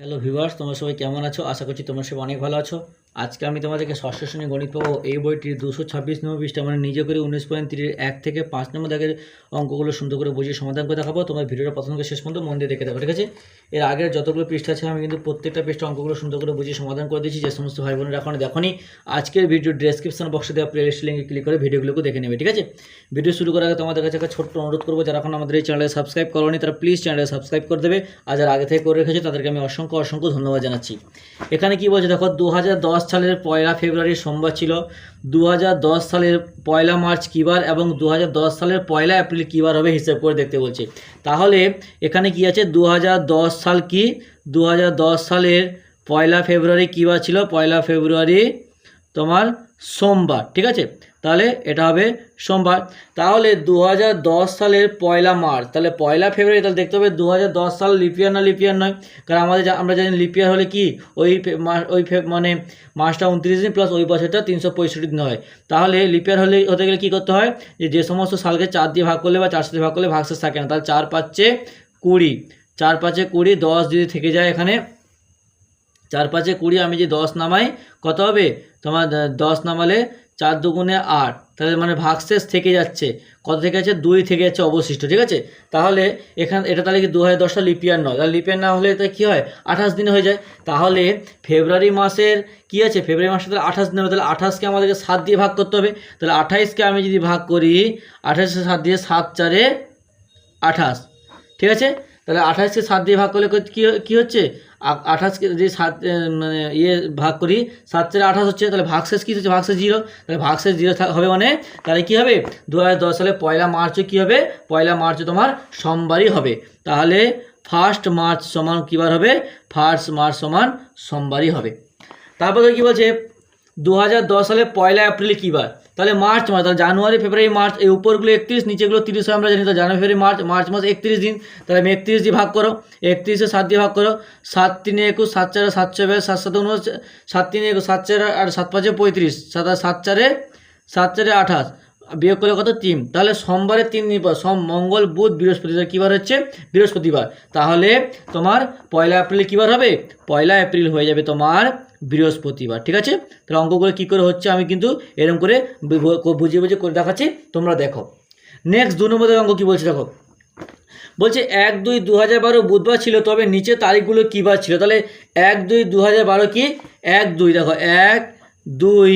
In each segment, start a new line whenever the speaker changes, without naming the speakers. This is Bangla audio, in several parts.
হ্যালো ভিউয়ার্স তোমরা সবাই কেমন আছো? আশা করছি তোমরা সবাই অনেক ভালো আছো। আজকে আমি তোমাদেরকে ষষ্ঠ শ্রেণি গণিত পাবো এই বইটির দুশো ছাব্বিশ নম্বর পৃষ্ঠা মানে নিজে করে উনিশ পয়েন্ট তিরির এক থেকে পাঁচ নম্বর দাগের অঙ্কগুলো সুন্দর করে বুঝিয়ে সমাধান করে দেখাবো। তোমার ভিডিওটা প্রথম থেকে শেষ পর্যন্ত মন দিয়ে দেখে দেখো, ঠিক আছে? এর আগের যতগুলো পৃষ্ঠা আছে আমি কিন্তু প্রত্যেকটা পৃষ্ঠা অঙ্কগুলো সুন্দর করে বুঝিয়ে সমাধান করে দিয়েছি। যে সমস্ত ভাই বোনেরা এখন দেখনি, আজকের ভিডিও ডেসক্রিপশন বক্সে দেওয়া প্লে লিস্ট লিঙ্কে ক্লিক করে ভিডিওগুলোকে দেখে নেবে, ঠিক আছে? ভিডিও শুরু করার আগে তোমাদের কাছে একটা ছোট্ট অনুরোধ করব, যারা এখন আমাদের এই চ্যানেলে সাবস্ক্রাইব করোনি, তারা প্লিজ চ্যানেলে সাবস্ক্রাইব করে দেবে। আর যারা আগে থেকে করে রেখেছে, তাদেরকে আমি অসংখ্য অসংখ্য ধন্যবাদ জানাচ্ছি। এখানে কি বলছে দেখো, দু হাজার দশ সালের পয়লা ফেব্রুয়ারি সোমবার ছিল। দু হাজার দশ সালের পয়লা মার্চ কিবার এবং দু হাজার দশ সালের পয়লা এপ্রিল কিবার হবে হিসেব করে দেখতে বলছে। তাহলে এখানে কি আছে? দু হাজার দশ সাল কি? দু হাজার দশ সালের পয়লা ফেব্রুয়ারি কিবার ছিল? পয়লা ফেব্রুয়ারি তোমার সোমবার, ঠিক আছে? তাহলে এটা হবে সোমবার। তাহলে দু হাজার দশ সালের পয়লা মার্চ, তাহলে পয়লা ফেব্রুয়ারি, তাহলে দেখতে হবে দু হাজার দশ সাল লিপিয়ার না লিপিয়ার নয়। কারণ আমাদের আমরা জানি লিপিয়ার হলে কি? ওই ওই মানে মাসটা উনত্রিশ দিন প্লাস ওই বছরটা তিনশো পঁয়ষট্টি দিন হয়। তাহলে লিপিয়ার হলে, হতে গেলে কী করতে হয়? যে যে সমস্ত সালকে চার দিয়ে ভাগ করলে বা চারশো দিয়ে ভাগ করলে ভাগশেষ থাকে না। তাহলে চার পাঁচে কুড়ি, চার পাঁচে কুড়ি, দশ যদি থেকে যায় এখানে, চার পাঁচে কুড়ি, আমি যে দশ নামাই, কত হবে? তোমার দশ নামালে চার দুগুণে আট, তাহলে মানে ভাগশেষ থেকে যাচ্ছে। কত থেকে যাচ্ছে? দুই থেকে যাচ্ছে অবশিষ্ট, ঠিক আছে? তাহলে এখান, এটা তাহলে কি দু হাজার দশটা লিপিয়ার নয়? তাহলে লিপিয়ার না হলে এটা কী হয়? আঠাশ দিনে হয়ে যায়। তাহলে ফেব্রুয়ারি মাসের কি আছে? ফেব্রুয়ারি মাসে তাহলে আঠাশ দিন হবে। তাহলে আঠাশকে আমাদেরকে সাত দিয়ে ভাগ করতে হবে। তাহলে আঠাইশকে আমি যদি ভাগ করি আঠাশে সাত দিয়ে সাত চারে আঠাশ, ঠিক আছে? তাহলে আঠাশকে সাত দিয়ে ভাগ করলে কী হচ্ছে? আঠাশকে যদি সাত মানে ইয়ে ভাগ করি, সাত চারে আঠাশ হচ্ছে, তাহলে ভাগশেষ কী হচ্ছে? ভাগশেষ জিরো। তাহলে ভাগশেষ জিরো হবে মানে তাহলে কী হবে? দু হাজার দশ সালে পয়লা মার্চে কী হবে? পয়লা মার্চে তোমার সোমবারই হবে। তাহলে ফার্স্ট মার্চ সমান কী বার হবে? ফার্স্ট মার্চ সমান সোমবারই হবে। তারপরে কী বলছে, দু হাজার দশ সালে পয়লা এপ্রিল কী বার তাহলে মার্চ মাস, তাহলে জানুয়ারি, ফেব্রুয়ারি, মার্চ, এই উপরগুলো একত্রিশ, নিচেগুলো তিরিশ হয় আমরা জানি তো জানুয়ারি, ফেব্রুয়ারি, মার্চ মার্চ মাস একত্রিশ দিন। তাহলে আমি একত্রিশ দিয়ে ভাগ করো, একত্রিশে সাত দিয়ে ভাগ করো, সাত তিনে একুশ, সাত চারে সাত ছয় বাইশ সাত সাত উনচ সাত তিনে একুশ, সাত চারে আর সাত পাঁচে পঁয়ত্রিশ, সাত সাত চারে সাত চারে আঠাশ, বিয়োগ করলে কত? তিন। তাহলে সোমবারে তিন দিন পর, সোম, মঙ্গল, বুধ বৃহস্পতিবার কী বার হচ্ছে? বৃহস্পতিবার। তাহলে তোমার পয়লা এপ্রিল কী বার হবে? পয়লা এপ্রিল হয়ে যাবে তোমার বৃহস্পতিবার, ঠিক আছে? তাহলে অঙ্কগুলো কী করে হচ্ছে? আমি কিন্তু এরকম করে বুঝিয়ে বুঝিয়ে করে দেখাচ্ছি, তোমরা দেখো। নেক্সট দু নম্বরের অঙ্ক কী বলছে দেখো? বলছে, এক দুই দু হাজার বারো বুধবার ছিল, তবে নিচে তারিখগুলো কী বার ছিল? তাহলে এক দুই দু হাজার বারো কি? এক দুই, দেখো, এক দুই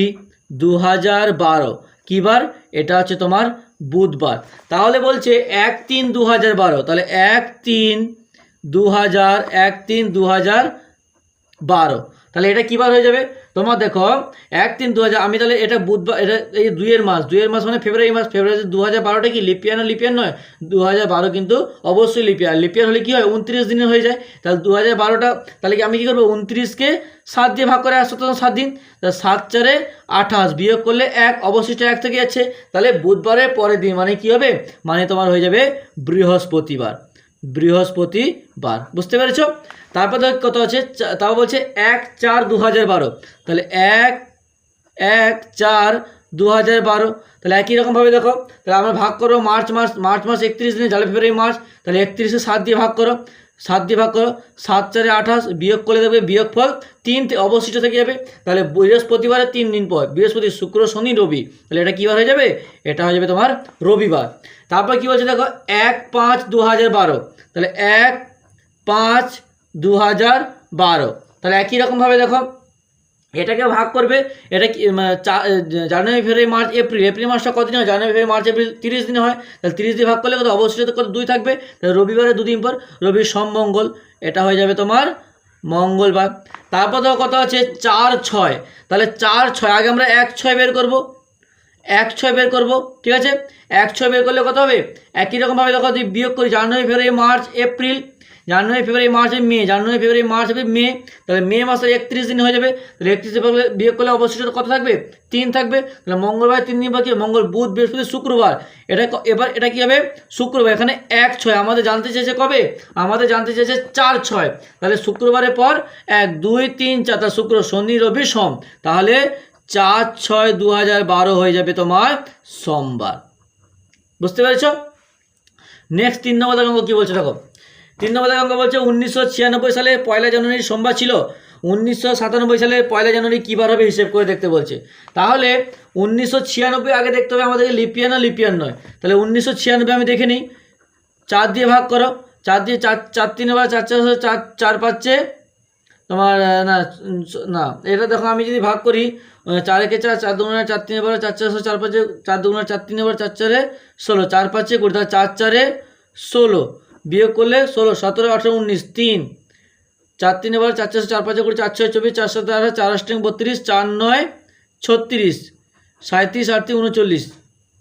দু হাজার বারো কী বার? এটা হচ্ছে তোমার বুধবার। তাহলে বলছে, এক তিন দু হাজার বারো, তাহলে এক তিন দু হাজার, এক তিন দু হাজার বারো। তাহলে এটা কী বার হয়ে যাবে? তোমার দেখো, এক তিন দু আমি তাহলে এটা বুধবার, এটা এই দুইয়ের মাস দুইয়ের মাস মানে ফেব্রুয়ারি মাস, ফেব্রুয়ারি দু হাজার বারোটা কি লিপিয়ার না লিপিয়ার নয়? দু হাজার বারো কিন্তু অবশ্যই লিপিয়ার লিপিয়ার হলে কী হয়? উনত্রিশ দিনে হয়ে যায়। তাহলে দু হাজার বারোটা, তাহলে কি আমি কী করব? উনত্রিশকে সাত দিয়ে ভাগ করে আসতে তো সাত দিন। তাহলে সাত চারে আঠাশ বিয়োগ করলে এক, অবশিষ্ট এক থেকে যাচ্ছে। তাহলে বুধবারের পরের দিন মানে কী হবে? মানে তোমার হয়ে যাবে বৃহস্পতিবার। বৃহস্পতিবার বুঝতে পেরেছ? তারপর দেখো কত আছে? তাও বলছে এক চার দু হাজার বারো। তাহলে এক এক চার দু হাজার বারো। তাহলে একই রকমভাবে দেখো। তাহলে আমরা ভাগ করব মার্চ মাস মার্চ মাস একত্রিশ দিনে জানুয়ারি ফেব্রুয়ারি মার্চ, তাহলে একত্রিশে সাত দিয়ে ভাগ করো। সাত দিয়ে ভাগ করো, সাত চারে আঠাশ, বিয়োগ করে দেবে বিয়োগ ফল তিন অবশিষ্ট থেকে যাবে। তাহলে বৃহস্পতিবারে তিন দিন পর, বৃহস্পতি, শুক্র, শনি, রবি, তাহলে এটা কী বার হয়ে যাবে? এটা হয়ে যাবে তোমার রবিবার। তারপর কী বলছে দেখো, এক পাঁচ দু হাজার বারো, তাহলে এক পাঁচ দু হাজার বারো, তাহলে একই রকমভাবে দেখো এটাকে ভাগ করবে, এটা January, February, March, April April মাসটা কতদিন হয়? জানুয়ারি, ফেব্রুয়ারি, মার্চ, এপ্রিল তিরিশ দিন হয়। তাহলে তিরিশ দিন ভাগ করলে কত? অবশ্যই কত? দুই থাকবে। তাহলে রবিবারে দুদিন পর রবি মঙ্গল, এটা হয়ে যাবে তোমার মঙ্গলবার। তারপর তো কত আছে চার, ছয়। তাহলে চার, ছয়, আগে আমরা এক, ছয় বের করব। এক, ছয় বের করব, ঠিক আছে? এক, ছয় বের করলে কত হবে? একই রকমভাবে দেখো যদি বিয়োগ করি, January, February, March, April January, February, March, May. January, February, March হবে মে। তাহলে মে মাসে একত্রিশ দিন হয়ে যাবে। তাহলে একত্রিশ দিন করলে অবশিষ্ট কত থাকবে? তিন থাকবে। তাহলে মঙ্গলবার তিন দিন বাকি মঙ্গল, বুধ, বৃহস্পতি, শুক্রবার। এটা এবার এটা কী হবে? শুক্রবার। এখানে এক, ছয়। আমাদের জানতে চেয়েছে কবে? আমাদের জানতে চেয়েছে চার, ছয়। তাহলে শুক্রবারের পর এক, দুই, তিন, চার। তাহলে শুক্র, শনি, রবি, সোম। তাহলে চার, ছয় দু বারো হয়ে যাবে তোমার সোমবার। বুঝতে পেরেছ? নেক্সট তিন নম্বর অঙ্ক কী বলছে দেখো? নম্বর দাগের অঙ্ক বলছে, উনিশশো ছিয়ানব্বই সালে পয়লা জানুয়ারি সোমবার ছিল। উনিশশো সাতানব্বই সালে পয়লা জানুয়ারি কী বার হবে হিসেব করে দেখতে বলছে। তাহলে উনিশশো ছিয়ানব্বই আগে দেখতে হবে আমাদেরকে লিপিয়ান না লিপিয়ান নয়। তাহলে উনিশশো ছিয়ানব্বই আমি দেখে নিই। চার দিয়ে ভাগ করো। চার দিয়ে চার চার তিনে বার চার চার চার চার পাচ্ছে তোমার, না না, এটা দেখো আমি যদি ভাগ করি চার একে চার চার দুগুণে চার তিনে বারো চার চারশো চার পাঁচে, চার দুগুণে চার তিনে বারো চার চারে ষোলো, চার পাঁচে কুড়ি, তাহলে চার চারে ষোলো। বিয়োগ করলে ষোলো, সতেরো, আঠেরো, উনিশ, তিন। চার তিনে বারো চার চারশো চার পাঁচে কুড়ি চার ছয়, চব্বিশ, চার সাত আঠারো চার অষ্টিং বত্রিশ, চার নয়, ছত্রিশ। সাঁত্রিশ আটত্রিশ, উনচল্লিশ।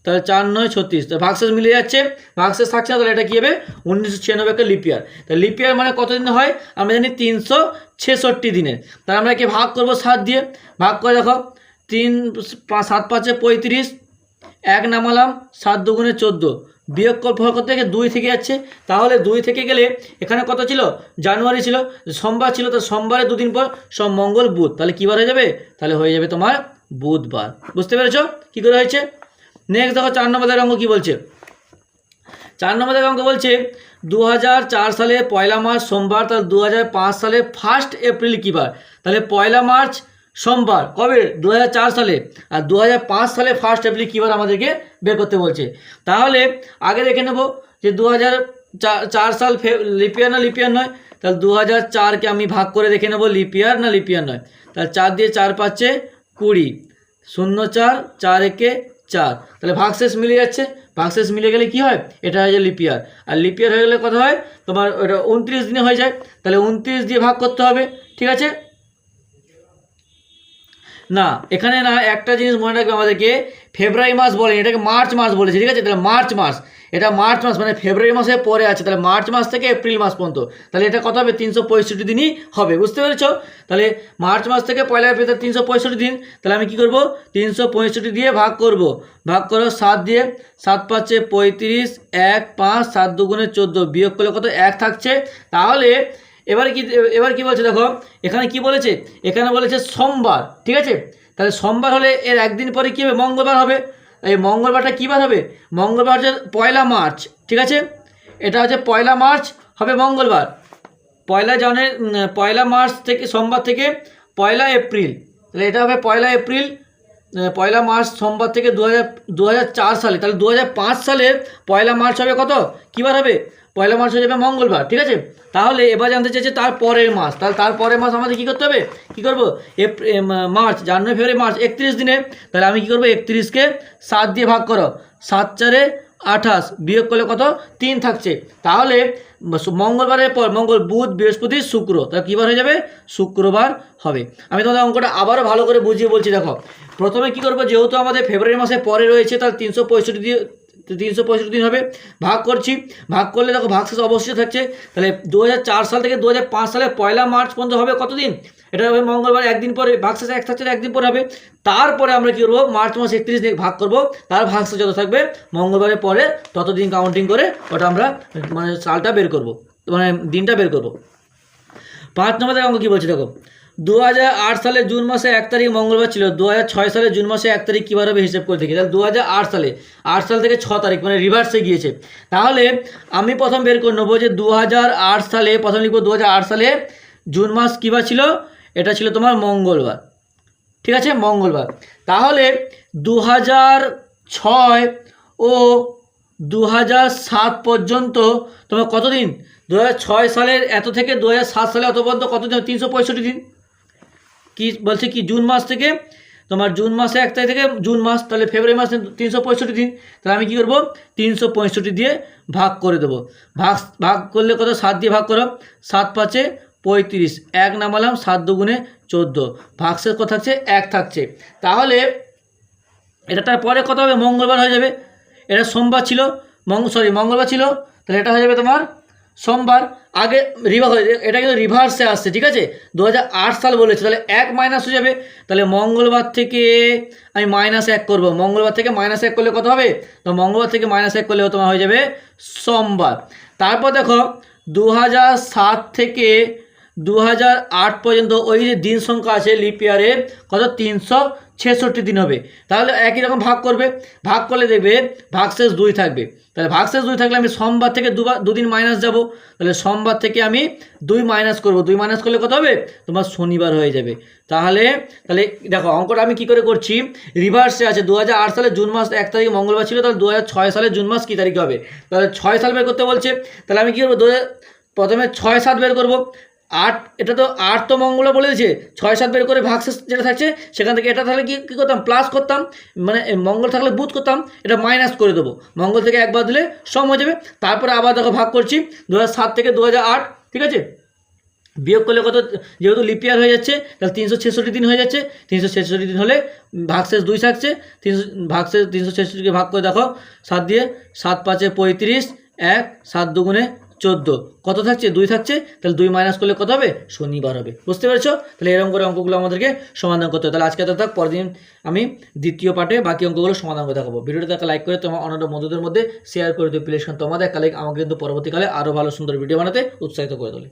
তাহলে চার নয়, ছত্রিশ। তো ভাগশেষ মিলে যাচ্ছে। ভাগশেষ থাকছে তাহলে এটা কী হবে? উনিশশো ছিয়ানব্বই একটা লিপিয়ার তাহলে লিপিয়ার মানে কতদিন হয়? আমরা জানি তিনশো ছেষট্টি দিনের তাহলে আমরা কি ভাগ করব সাত দিয়ে। ভাগ করে দেখো, তিন সাত, পাঁচে পঁয়ত্রিশ। এক নামালাম, সাত দুগুণে চোদ্দ। বিয়োগ ফল করতে দুই থেকে যাচ্ছে। তাহলে দুই থেকে গেলে এখানে কত ছিল? জানুয়ারি ছিল। সোমবার ছিল, তো সোমবারে দুদিন পর সব মঙ্গল বুধ। তাহলে কী বার হয়ে যাবে? তাহলে হয়ে যাবে তোমার বুধবার। বুঝতে পেরেছ? কী করে হয়েছে? নেক্সট দেখো, চার নম্বরের অঙ্ক কী বলছে? চার নম্বরের অঙ্ক বলছে দু সালে পয়লা মার্চ সোমবার, তাহলে দু সালে ফার্স্ট এপ্রিল কী বার? তাহলে পয়লা মার্চ সোমবার, কবে? দু হাজার চার সালে। আর দু হাজার পাঁচ সালে ফার্স্ট এপ্রিল কী বার আমাদেরকে বের করতে বলছে। তাহলে আগে দেখে নেব যে দু চার সাল ফে লিপিয়ার না লিপিয়ার নয়? তাহলে দু হাজার চারকে আমি ভাগ করে দেখে নেব লিপিয়ার না লিপিয়ার নয়? তাহলে চার দিয়ে চার পাচ্ছে কুড়ি। শূন্য চার চার একে চার। তাহলে ভাগশেষ মিলে যাচ্ছে। ভাগশেষ মিলে গেলে কি হয়? এটা হয়ে যায় লিপিয়ার আর লিপিয়ার হয়ে গেলে কথা হয়? তোমার ওটা উনত্রিশ দিনে হয়ে যায়। তাহলে উনত্রিশ দিয়ে ভাগ করতে হবে। ঠিক আছে? না, এখানে না একটা জিনিস মনে রাখবে আমাদেরকে, ফেব্রুয়ারি মাস বলে এটাকে মার্চ মাস বলেছে, ঠিক আছে? তাহলে মার্চ মাস, এটা মার্চ মাস মানে ফেব্রুয়ারি মাসে পরে আছে, তাহলে মার্চ মাস থেকে এপ্রিল মাস পর্যন্ত, তাহলে এটা কত হবে? তিনশো পঁয়ষট্টি দিনই হবে, বুঝতে পেরেছ? তাহলে মার্চ মাস থেকে পয়লা এপ্রিল তিনশো পঁয়ষট্টি দিন, তাহলে আমি কি করব? তিনশো পঁয়ষট্টি দিয়ে ভাগ করব, ভাগ করো সাত দিয়ে, সাত পাঁচে পঁয়ত্রিশ, এক, পাঁচ, সাত দুগুণে চোদ্দ, বিয়োগ করলে কত? এক থাকছে, তাহলে এবারে কি, এবার কি বলছে দেখো, এখানে কি বলেছে? এখানে বলেছে সোমবার, ঠিক আছে? তাহলে সোমবার হলে এর একদিন পরে কী হবে? মঙ্গলবার হবে। এই মঙ্গলবারটা কী বার হবে? মঙ্গলবার হচ্ছে পয়লা মার্চ, ঠিক আছে? এটা হচ্ছে পয়লা মার্চ, হবে মঙ্গলবার। পয়লা জানুয়ারি পয়লা মার্চ থেকে, সোমবার থেকে পয়লা এপ্রিল। তাহলে এটা হবে পয়লা এপ্রিল পয়লা মার্চ, সোমবার থেকে দু হাজার সালে। তাহলে দু সালের পয়লা মার্চ হবে কত? কী বার হবে? পয়লা মার্চ হয়ে যাবে মঙ্গলবার, ঠিক আছে? তাহলে এবার জানতে চাইছে তার পরের মাস। তাহলে তার পরের মাস আমাদের কী করতে হবে? কী করব? মার্চ, জানুয়ারি, ফেব্রুয়ারি, মার্চ, একত্রিশ দিনে। তাহলে আমি কী করব? একত্রিশকে সাত দিয়ে ভাগ করো। সাত চারে আঠাশ, বিয়োগ করলে কত? তিন থাকছে। তাহলে মঙ্গলবারের পর, মঙ্গল, বুধ, বৃহস্পতি, শুক্র। তাহলে কী বার হয়ে যাবে? শুক্রবার হবে। আমি তোমাদের অঙ্কটা আবারও ভালো করে বুঝিয়ে বলছি, দেখো। প্রথমে কি করব? যেহেতু আমাদের ফেব্রুয়ারি মাসে পরে রয়েছে, তাহলে তিনশো পঁয়ষট্টি দিয়ে তিনশো পঁয়ষট্টি দিন হবে। ভাগ করছি। ভাগ করলে দেখো ভাগশেষ অবশ্যই থাকছে। তাহলে দু হাজার চার সাল থেকে দু সালের পয়লা মার্চ পর্যন্ত হবে কতদিন এটা হবে মঙ্গলবার, একদিন পরে ভাগশেষ এক থাকছে, একদিন পরে হবে। তারপরে আমরা কী করব? মার্চ মাস একত্রিশ দিন ভাগ করব। তার ভাগশেষ যত থাকবে মঙ্গলবারের পরে ততদিন কাউন্টিং করে ওটা আমরা মানে সালটা বের করব। মানে দিনটা বের করব। পাঁচ নম্বরের অঙ্ক কী বলছে দেখো? দু সালে জুন মাসে এক তারিখ মঙ্গলবার ছিল। দু সালে জুন মাসে এক তারিখ কীভাবে হিসেব করে দেখি? তাহলে দু সালে, আট সাল থেকে ছ তারিখ মানে রিভার্সে গিয়েছে। তাহলে আমি প্রথম বের করে নেব যে দু সালে, প্রথম লিখব দু সালে জুন মাস কীবার ছিল? এটা ছিল তোমার মঙ্গলবার। ঠিক আছে? মঙ্গলবার। তাহলে দু ছয় ও দু সাত পর্যন্ত তোমার কতদিন? দু হাজার ছয় সালের এত থেকে দু হাজার সাত সালে অত পর্যন্ত কতদিন? তিনশো পঁয়ষট্টি দিন। কি বলছে কি, জুন মাস থেকে, তোমার জুন মাসে এক তারিখ থেকে জুন মাস, তাহলে ফেব্রুয়ারি মাসে তিনশো পঁয়ষট্টি দিন, তাহলে আমি কী করব? তিনশো পঁয়ষট্টি দিয়ে ভাগ করে দেবো। ভাগ ভাগ করলে কত? সাত দিয়ে ভাগ করো। সাত পাঁচে পঁয়ত্রিশ। এক নামালাম, সাত দুগুণে চোদ্দ। ভাগশেষ কত থাকছে? এক থাকছে। তাহলে এটা তার পরে কত হবে? মঙ্গলবার হয়ে যাবে। এটা সোমবার ছিল, মঙ্গ সরি মঙ্গলবার ছিল, তাহলে এটা হয়ে যাবে তোমার সোমবার আগে রিভার এটা কিন্তু রিভার্সে আসছে, ঠিক আছে? দু হাজার আট সাল বলেছে, তাহলে এক মাইনাস হয়ে যাবে। তাহলে মঙ্গলবার থেকে আমি মাইনাস এক করব। মঙ্গলবার থেকে মাইনাস এক করলে কত হবে? তো মঙ্গলবার থেকে মাইনাস এক করলে তোমার হয়ে যাবে সোমবার। তারপর দেখো দু থেকে দু পর্যন্ত ওই যে দিন সংখ্যা আছে লিপ কত? তিনশো ছেষট্টি দিন হবে। তাহলে একই রকম ভাগ করবে। ভাগ করলে দেখবে ভাগশেষ দুই থাকবে। তাহলে ভাগশেষ দুই থাকলে আমি সোমবার থেকে দুবার, দুদিন মাইনাস যাব। তাহলে সোমবার থেকে আমি দুই মাইনাস করব। দুই মাইনাস করলে কত হবে? তোমার শনিবার হয়ে যাবে। তাহলে তাহলে দেখো, অঙ্কটা আমি কি করে করছি? রিভার্সে আছে। দু হাজার আট সালে জুন মাস এক তারিখে মঙ্গলবার ছিল। তাহলে দু হাজার ছয় সালে জুন মাস কী তারিখে হবে? তাহলে ছয় সাল বের করতে বলছে। তাহলে আমি কী করব? দু প্রথমে ছয় সাত বের করব। আট, এটা তো আট তো মঙ্গলবার বলেছে ছয়, সাত বের করে ভাগশেষ যেটা থাকছে, সেখান থেকে এটা তাহলে কি, কী করতাম? প্লাস করতাম। মানে মঙ্গল থাকলে বুধ করতাম, এটা মাইনাস করে দেবো। মঙ্গল থেকে একবার দিলে সম হয়ে যাবে। তারপরে আবার দেখো ভাগ করছি দু সাত থেকে দু ঠিক আছে? বিয়োগ করলে কত? যেহেতু লিপিয়ার হয়ে যাচ্ছে, তাহলে তিনশো ছেষট্টি দিন হয়ে যাচ্ছে। তিনশো ছেষট্টি দিন হলে ভাগশেষ দুই থাকছে। তিনশো, ভাগশেষ তিনশো ছেষট্টিকে ভাগ করে দেখো, সাত দিয়ে সাত পাঁচে পঁয়ত্রিশ, এক, সাত দুগুণে চোদ্দ। কত থাকছে? দুই থাকছে? তাহলে দুই মাইনাস করলে কত হবে? শনিবার হবে। বুঝতে পেরেছ? তাহলে এরকম করে অঙ্কগুলো আমাদেরকে সমাধান করতে হবে। তাহলে আজকে তো থাক পরদিন আমি দ্বিতীয় পার্টে বাকি অঙ্কগুলো সমাধান করে দেখাবো। ভিডিওটা দেখা লাইক করে তোমার অন্যান্য বন্ধুদের মধ্যে শেয়ার করে দিও। প্লিজ তোমাদের কালে আমাকে কিন্তু পরবর্তীকালে আরও ভালো সুন্দর ভিডিও বানাতে উৎসাহিত করে তোলে।